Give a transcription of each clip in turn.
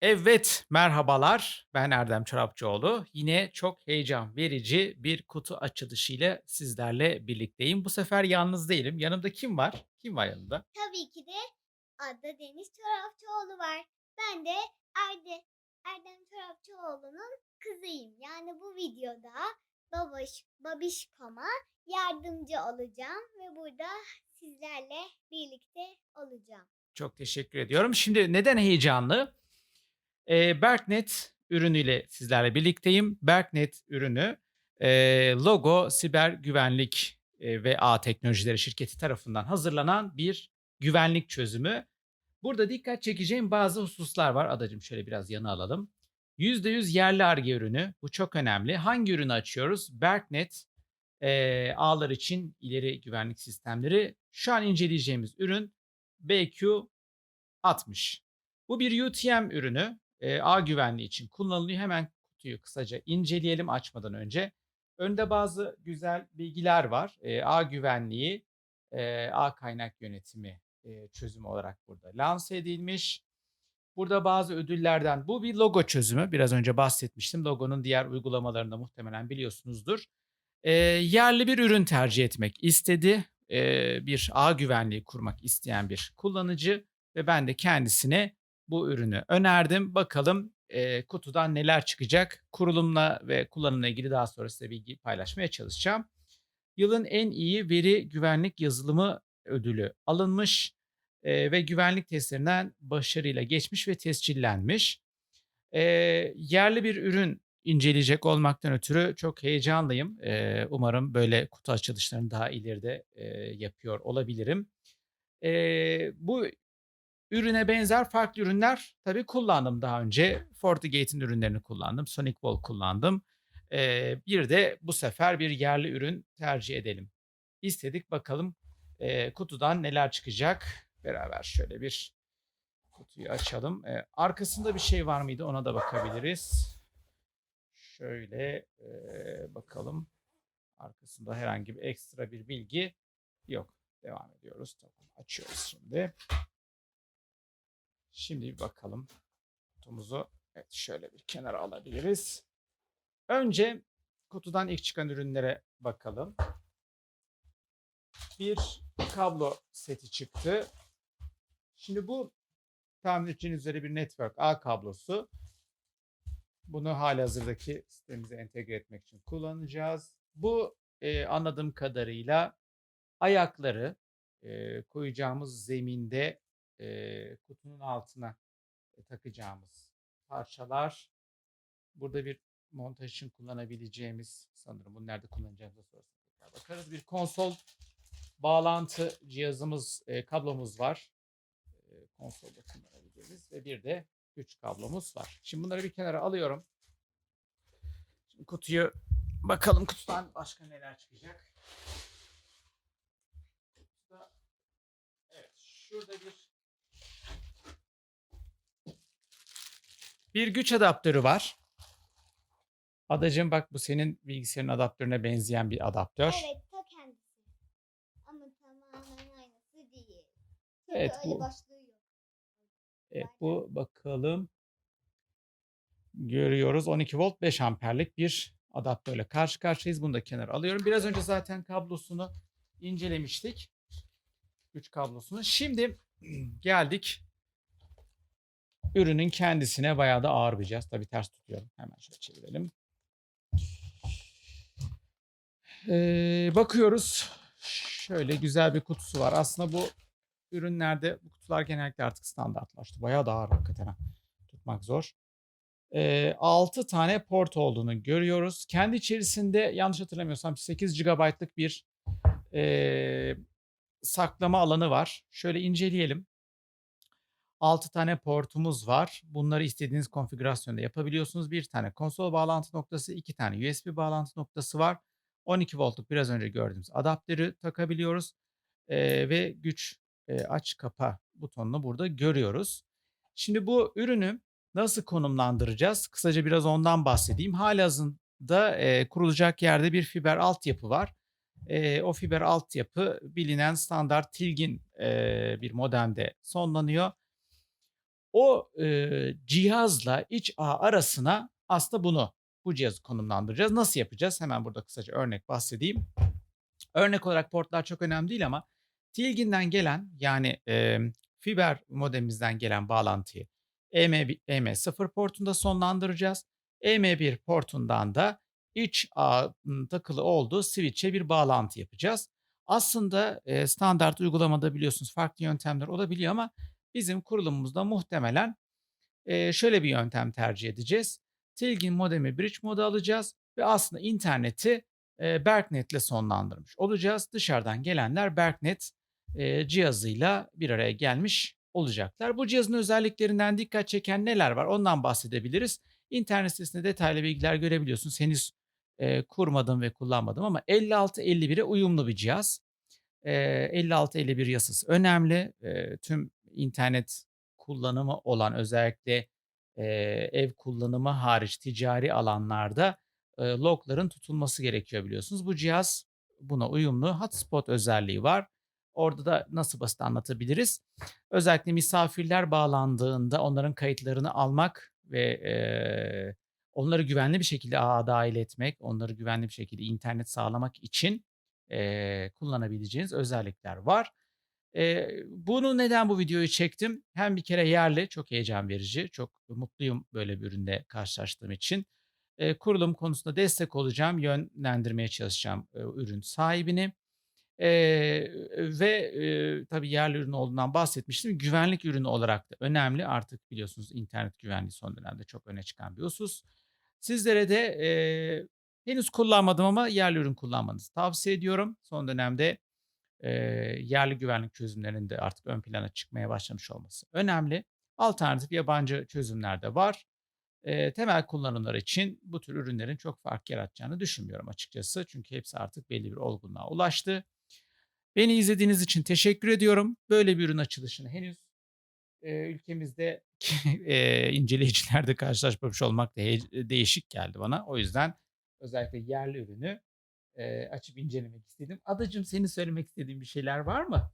Evet, merhabalar. Ben Erdem Çorapçıoğlu. Yine çok heyecan verici bir kutu açılışıyla sizlerle birlikteyim. Bu sefer yalnız değilim. Yanımda kim var? Kim var yanımda? Tabii ki de adı Deniz Çorapçıoğlu var. Ben de Erde, Erdem Çorapçıoğlu'nun kızıyım. Yani bu videoda babaş, babişkoma yardımcı olacağım ve burada sizlerle birlikte olacağım. Çok teşekkür ediyorum. Şimdi neden heyecanlı? Ee, Berknet ürünüyle sizlerle birlikteyim. Berknet ürünü e, logo siber güvenlik e, ve ağ teknolojileri şirketi tarafından hazırlanan bir güvenlik çözümü. Burada dikkat çekeceğim bazı hususlar var. Adacığım şöyle biraz yana alalım. %100 yerli arge ürünü. Bu çok önemli. Hangi ürünü açıyoruz? Berknet e, ağlar için ileri güvenlik sistemleri. Şu an inceleyeceğimiz ürün BQ60. Bu bir UTM ürünü. E, ağ güvenliği için kullanılıyor. Hemen kutuyu kısaca inceleyelim açmadan önce. Önde bazı güzel bilgiler var. E, ağ güvenliği, e, ağ kaynak yönetimi e, çözümü olarak burada lanse edilmiş. Burada bazı ödüllerden bu bir logo çözümü. Biraz önce bahsetmiştim. Logonun diğer uygulamalarında muhtemelen biliyorsunuzdur. E, yerli bir ürün tercih etmek istedi. E, bir ağ güvenliği kurmak isteyen bir kullanıcı ve ben de kendisine bu ürünü önerdim. Bakalım e, kutudan neler çıkacak. Kurulumla ve kullanımla ilgili daha sonra size bilgi paylaşmaya çalışacağım. Yılın en iyi veri güvenlik yazılımı ödülü alınmış e, ve güvenlik testlerinden başarıyla geçmiş ve tescillenmiş. E, yerli bir ürün inceleyecek olmaktan ötürü çok heyecanlıyım. E, umarım böyle kutu açılışlarını daha ileride e, yapıyor olabilirim. E, bu ürüne benzer farklı ürünler tabii kullandım daha önce. FortiGate'in ürünlerini kullandım. Sonic Wall kullandım. Ee, bir de bu sefer bir yerli ürün tercih edelim. İstedik bakalım e, kutudan neler çıkacak. Beraber şöyle bir kutuyu açalım. Ee, arkasında bir şey var mıydı ona da bakabiliriz. Şöyle e, bakalım. Arkasında herhangi bir ekstra bir bilgi yok. Devam ediyoruz. Tamam açıyoruz şimdi. Şimdi bir bakalım. Kutumuzu evet, şöyle bir kenara alabiliriz. Önce kutudan ilk çıkan ürünlere bakalım. Bir kablo seti çıktı. Şimdi bu tahmin edeceğiniz üzere bir network ağ kablosu. Bunu hali hazırdaki sistemimize entegre etmek için kullanacağız. Bu e, anladığım kadarıyla ayakları e, koyacağımız zeminde e, kutunun altına takacağımız parçalar. Burada bir montaj için kullanabileceğimiz sanırım bunu nerede kullanacağımıza sonrasında bakarız. Bir konsol bağlantı cihazımız, e, kablomuz var. E, konsolda kullanabileceğimiz ve bir de güç kablomuz var. Şimdi bunları bir kenara alıyorum. Şimdi kutuyu bakalım kutudan başka neler çıkacak. Evet şurada bir Bir güç adaptörü var. Adacığım bak bu senin bilgisayarın adaptörüne benzeyen bir adaptör. Evet ta kendisi. Ama tamamen aynısı değil. Çünkü Evet, öyle bu- başlığı yok. Evet bu bakalım. Görüyoruz 12 volt 5 amperlik bir adaptörle karşı karşıyayız. Bunu da kenara alıyorum. Biraz önce zaten kablosunu incelemiştik. Güç kablosunu. Şimdi geldik ürünün kendisine bayağı da ağır bir cihaz. Tabii ters tutuyorum. Hemen şöyle çevirelim. Ee, bakıyoruz. Şöyle güzel bir kutusu var. Aslında bu ürünlerde bu kutular genellikle artık standartlaştı. Bayağı da ağır hakikaten. ha. Tutmak zor. Ee, 6 tane port olduğunu görüyoruz. Kendi içerisinde yanlış hatırlamıyorsam 8 GB'lık bir ee, saklama alanı var. Şöyle inceleyelim. 6 tane portumuz var. Bunları istediğiniz konfigürasyonda yapabiliyorsunuz. Bir tane konsol bağlantı noktası, iki tane USB bağlantı noktası var. 12 voltluk biraz önce gördüğümüz adaptörü takabiliyoruz. Ee, ve güç e, aç kapa butonunu burada görüyoruz. Şimdi bu ürünü nasıl konumlandıracağız? Kısaca biraz ondan bahsedeyim. Halihazırda e, kurulacak yerde bir fiber altyapı var. E, o fiber altyapı bilinen standart Tilgin e, bir modemde sonlanıyor. O e, cihazla iç ağ arasına aslında bunu bu cihazı konumlandıracağız. Nasıl yapacağız? Hemen burada kısaca örnek bahsedeyim. Örnek olarak portlar çok önemli değil ama Tilgin'den gelen yani e, fiber modemimizden gelen bağlantıyı EM, EM0 portunda sonlandıracağız. EM1 portundan da iç ağın takılı olduğu switch'e bir bağlantı yapacağız. Aslında e, standart uygulamada biliyorsunuz farklı yöntemler olabiliyor ama bizim kurulumumuzda muhtemelen şöyle bir yöntem tercih edeceğiz. Tilgin modemi bridge modu alacağız ve aslında interneti e, Berknet ile sonlandırmış olacağız. Dışarıdan gelenler Berknet cihazıyla bir araya gelmiş olacaklar. Bu cihazın özelliklerinden dikkat çeken neler var ondan bahsedebiliriz. İnternet sitesinde detaylı bilgiler görebiliyorsunuz. Henüz e, kurmadım ve kullanmadım ama 5651'e uyumlu bir cihaz. E, 5651 yasası önemli. E, tüm internet kullanımı olan özellikle e, ev kullanımı hariç ticari alanlarda e, logların tutulması gerekiyor biliyorsunuz. Bu cihaz buna uyumlu. Hotspot özelliği var. Orada da nasıl basit anlatabiliriz? Özellikle misafirler bağlandığında onların kayıtlarını almak ve e, onları güvenli bir şekilde ağa dahil etmek, onları güvenli bir şekilde internet sağlamak için e, kullanabileceğiniz özellikler var. E, bunu neden bu videoyu çektim? Hem bir kere yerli, çok heyecan verici, çok mutluyum böyle bir ürünle karşılaştığım için. E, kurulum konusunda destek olacağım, yönlendirmeye çalışacağım e, ürün sahibini. E, ve e, tabii yerli ürün olduğundan bahsetmiştim. Güvenlik ürünü olarak da önemli. Artık biliyorsunuz internet güvenliği son dönemde çok öne çıkan bir husus. Sizlere de e, henüz kullanmadım ama yerli ürün kullanmanızı tavsiye ediyorum. Son dönemde e, yerli güvenlik çözümlerinin de artık ön plana çıkmaya başlamış olması önemli. Alternatif yabancı çözümler de var. E, temel kullanımlar için bu tür ürünlerin çok fark yaratacağını düşünmüyorum açıkçası. Çünkü hepsi artık belli bir olgunluğa ulaştı. Beni izlediğiniz için teşekkür ediyorum. Böyle bir ürün açılışını henüz e, ülkemizde e, inceleyicilerde karşılaşmamış olmak da değişik geldi bana. O yüzden özellikle yerli ürünü e, açıp incelemek istedim. Adacığım senin söylemek istediğin bir şeyler var mı?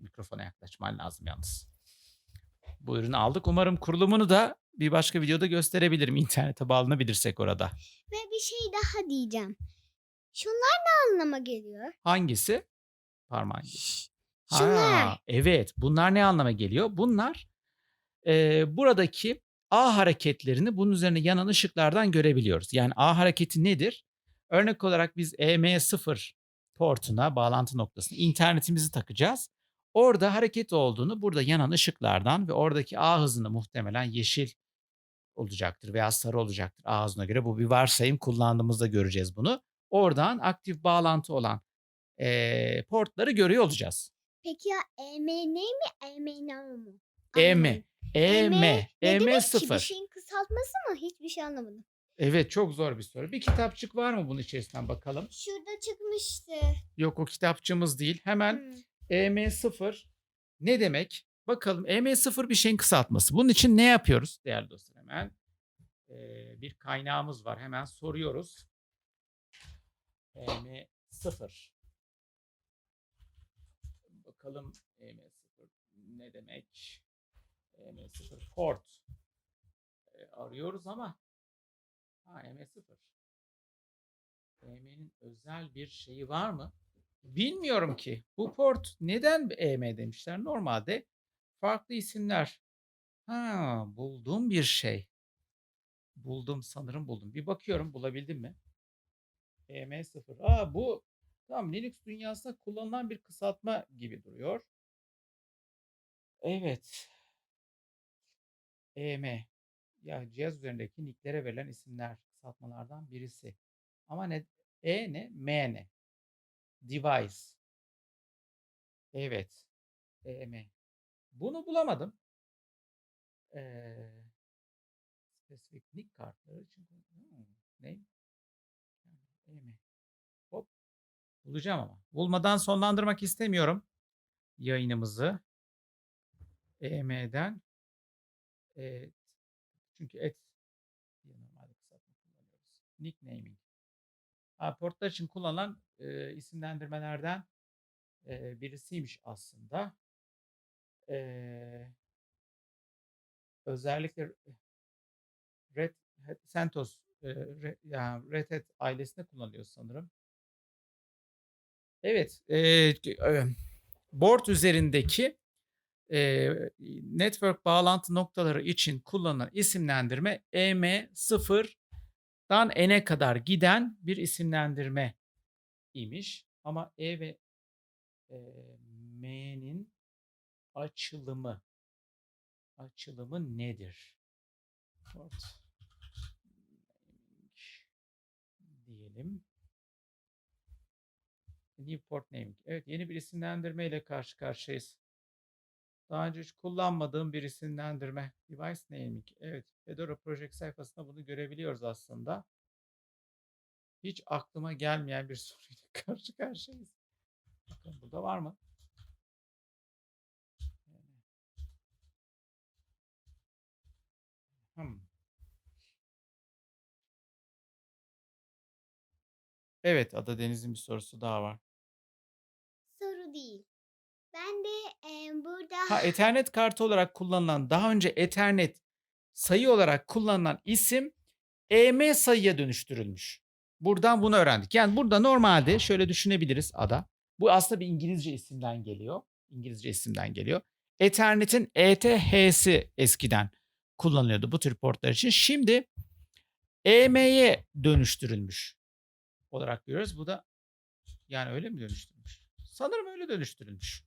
Mikrofona yaklaşman lazım yalnız. Bu ürünü aldık. Umarım kurulumunu da bir başka videoda gösterebilirim. İnternete bağlanabilirsek orada. Ve bir şey daha diyeceğim. Şunlar ne anlama geliyor? Hangisi? Parmağın gibi. Şunlar. Ha, evet. Bunlar ne anlama geliyor? Bunlar e, buradaki A hareketlerini bunun üzerine yanan ışıklardan görebiliyoruz. Yani A hareketi nedir? Örnek olarak biz EM0 portuna, bağlantı noktasına internetimizi takacağız. Orada hareket olduğunu burada yanan ışıklardan ve oradaki A hızını muhtemelen yeşil olacaktır veya sarı olacaktır A hızına göre. Bu bir varsayım kullandığımızda göreceğiz bunu. Oradan aktif bağlantı olan e, portları görüyor olacağız. Peki ya EMN mi EMN mu? EM, Anlamadım. EM, ne demek ki? Bir EM0. şeyin kısaltması mı? Hiçbir şey anlamadım. Evet çok zor bir soru. Bir kitapçık var mı bunun içerisinden bakalım? Şurada çıkmıştı. Yok o kitapçığımız değil. Hemen Hmm. EM0 ne demek? Bakalım EM0 bir şeyin kısaltması. Bunun için ne yapıyoruz değerli dostlar? Hemen eee, bir kaynağımız var. Hemen soruyoruz. EM0. Bakalım EM0 ne demek? EM0 port. E, arıyoruz ama ha EM0. EM'nin özel bir şeyi var mı? Bilmiyorum ki. Bu port neden EM demişler? Normalde farklı isimler. Ha, buldum bir şey. Buldum sanırım buldum. Bir bakıyorum bulabildim mi? EM0. Aa bu tamam Linux dünyasında kullanılan bir kısaltma gibi duruyor. Evet. EM. Ya cihaz üzerindeki nicklere verilen isimler kısaltmalardan birisi. Ama ne? E ne? M ne? Device. Evet. EM. Bunu bulamadım. Ee, spesifik nick kartları için. Hmm, ne? EM. Hop. Bulacağım ama. Bulmadan sonlandırmak istemiyorum yayınımızı. EM'den. Evet. Çünkü et diye normalde kısaltma kullanıyoruz. Nicknaming. Portlar için kullanılan e, isimlendirmelerden e, birisiymiş aslında. E, özellikle Red Hat CentOS e, yani Red Hat ailesinde kullanılıyor sanırım. Evet, e, board üzerindeki e, network bağlantı noktaları için kullanılan isimlendirme EM0'dan N'e kadar giden bir isimlendirme imiş. Ama E ve e, M'nin açılımı açılımı nedir? Naming diyelim. New port naming. Evet yeni bir isimlendirme ile karşı karşıyayız. Daha önce hiç kullanmadığım bir isimlendirme. Device naming. Evet Fedora Project sayfasında bunu görebiliyoruz aslında. Hiç aklıma gelmeyen bir soruyla karşı karşıyayız. Bakın burada var mı? Hmm. Evet, Ada Deniz'in bir sorusu daha var. Soru değil. Ben de e, burada Ha, Ethernet kartı olarak kullanılan, daha önce Ethernet sayı olarak kullanılan isim EM sayıya dönüştürülmüş. Buradan bunu öğrendik. Yani burada normalde şöyle düşünebiliriz Ada. Bu aslında bir İngilizce isimden geliyor. İngilizce isimden geliyor. Ethernet'in ETH'si eskiden kullanılıyordu bu tür portlar için. Şimdi EM'ye dönüştürülmüş olarak görüyoruz. Bu da yani öyle mi dönüştürülmüş? Sanırım öyle dönüştürülmüş.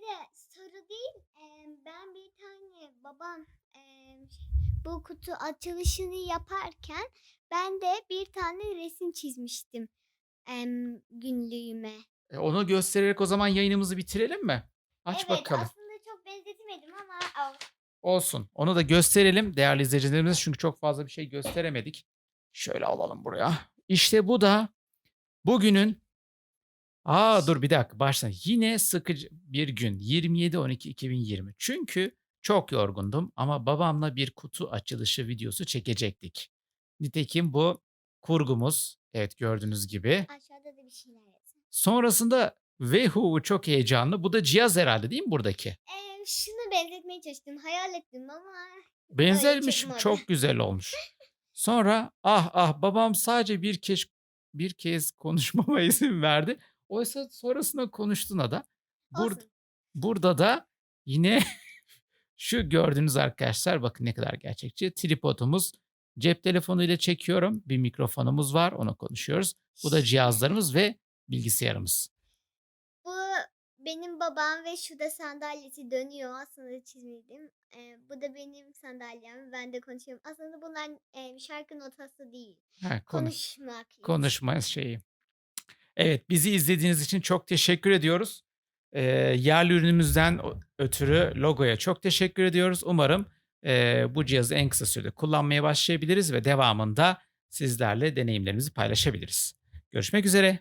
Böyle soru değil. e, ben bir tane babam e, bu kutu açılışını yaparken ben de bir tane resim çizmiştim em, günlüğüme. E, onu göstererek o zaman yayınımızı bitirelim mi? Aç evet bakalım. aslında çok benzetemedim ama al. Olsun. Onu da gösterelim değerli izleyicilerimiz çünkü çok fazla bir şey gösteremedik. Şöyle alalım buraya. İşte bu da bugünün Aa dur bir dakika baştan. Yine sıkıcı bir gün 27-12-2020. Çünkü çok yorgundum ama babamla bir kutu açılışı videosu çekecektik. Nitekim bu kurgumuz. Evet gördüğünüz gibi. Aşağıda da bir şeyler yazın. Sonrasında Wehoo çok heyecanlı. Bu da cihaz herhalde değil mi buradaki? Em, şunu benzetmeye çalıştım. Hayal ettim ama Benzermiş çok güzel olmuş. Sonra ah ah babam sadece bir kez bir kez konuşmama izin verdi. Oysa sonrasında konuştuğuna da bur- olsun. burada da yine şu gördüğünüz arkadaşlar bakın ne kadar gerçekçi. Tripodumuz cep telefonuyla çekiyorum. Bir mikrofonumuz var onu konuşuyoruz. Bu da cihazlarımız ve bilgisayarımız. Bu benim babam ve şurada sandalyesi dönüyor. Aslında çizmedim. Ee, bu da benim sandalyem. Ben de konuşuyorum. Aslında bunlar e, şarkı notası değil. Ha, konu- Konuşmak. konuşma şeyi. Evet bizi izlediğiniz için çok teşekkür ediyoruz. Ee, yerli ürünümüzden ötürü logoya çok teşekkür ediyoruz. Umarım e, bu cihazı en kısa sürede kullanmaya başlayabiliriz ve devamında sizlerle deneyimlerimizi paylaşabiliriz. Görüşmek üzere.